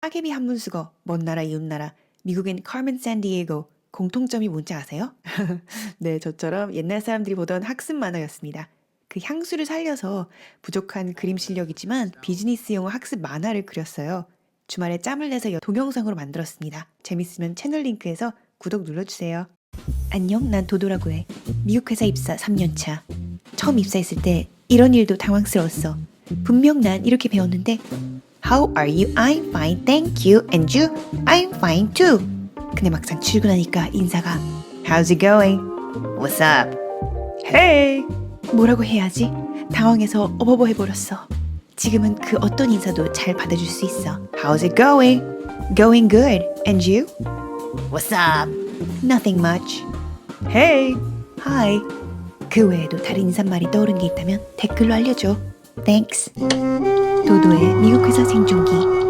따개비 한문수거, 먼 나라 이웃 나라, 미국엔 카멘 샌디에고 공통점이 뭔지 아세요? 네, 저처럼 옛날 사람들이 보던 학습 만화였습니다. 그 향수를 살려서 부족한 그림 실력이지만 비즈니스 영어 학습 만화를 그렸어요. 주말에 짬을 내서 여- 동영상으로 만들었습니다. 재밌으면 채널 링크에서 구독 눌러주세요. 안녕, 난 도도라고 해. 미국 회사 입사 3년차. 처음 입사했을 때 이런 일도 당황스러웠어. 분명 난 이렇게 배웠는데 How are you? I'm fine, thank you. And you? I'm fine too. 근데 막상 출근하니까 인사가 How's it going? What's up? Hey! 뭐라고 해야지? 당황해서 어버버 해버렸어. 지금은 그 어떤 인사도 잘 받아줄 수 있어. How's it going? Going good. And you? What's up? Nothing much. Hey! Hi. 그 외에도 다른 인사말이 떠오른 게 있다면 댓글로 알려줘. Thanks. 도도의 미국 회사 생존기